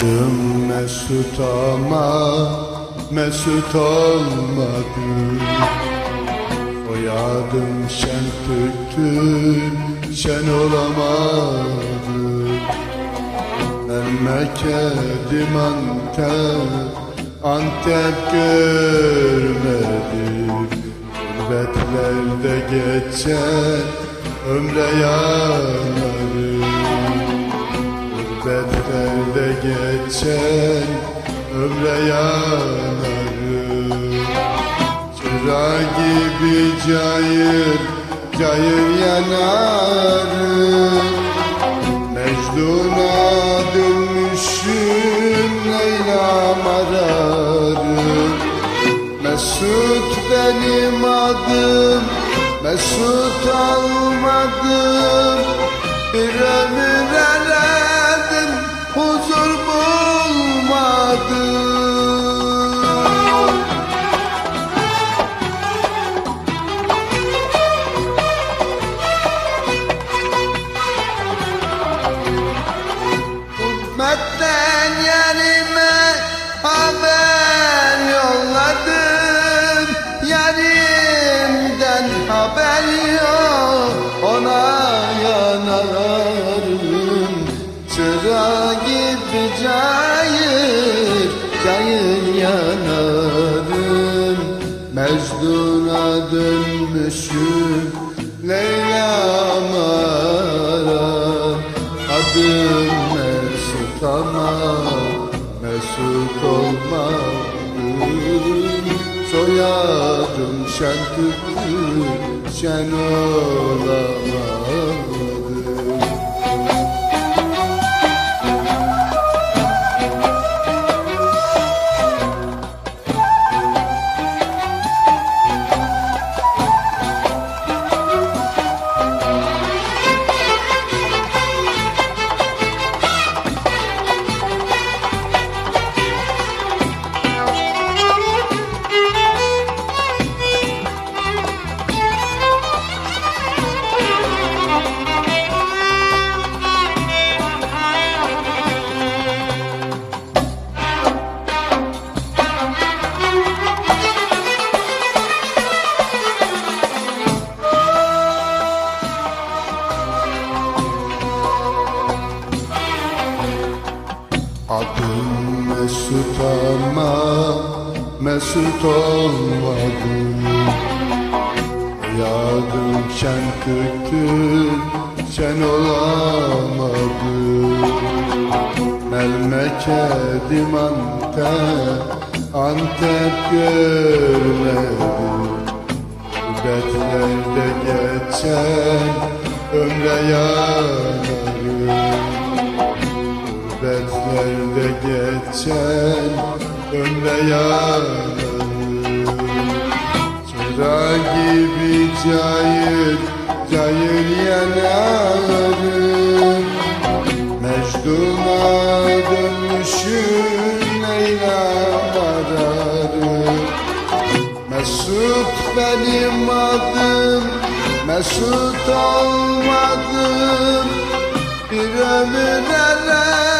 Adım Mesut ama Mesut olmadı. Soyadım şen Türk'tü şen olamadı Memleketim Antep Antep görmedim Gurbetlerde geçen ömre yanarım geçen ömre yanarım. Çıra gibi cayır, cayır yanarım. Mecnun'a dönmüşüm Leyla'm ararım. Mesut benim adım Mesut olmadım Bir ömür Adım Mesut ama Mesut olmadım Soyadım şen Türk'tü şen olamadım Mesut ama Mesut olmadım Yadım şen Türk'tü şen olamadım Memleketim Antep Antep görmedim Gurbetlerde geçen ömre yanarım geçen ömre yanarım Çıra gibi cayır, cayır yanarım. Mecnun'a dönmüşüm Leyla'm ararım Mesut benim adım Mesut olmadım. Bir ömür aradım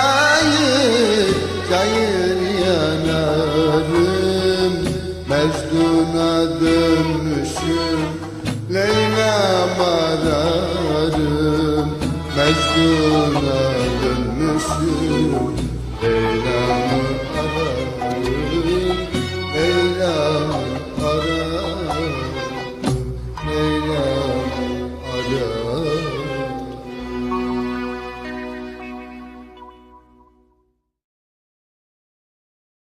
cayır, cayır yanarım Mecnun'a dönmüşüm Leyla'm ararım Mecnun'a dönmüşüm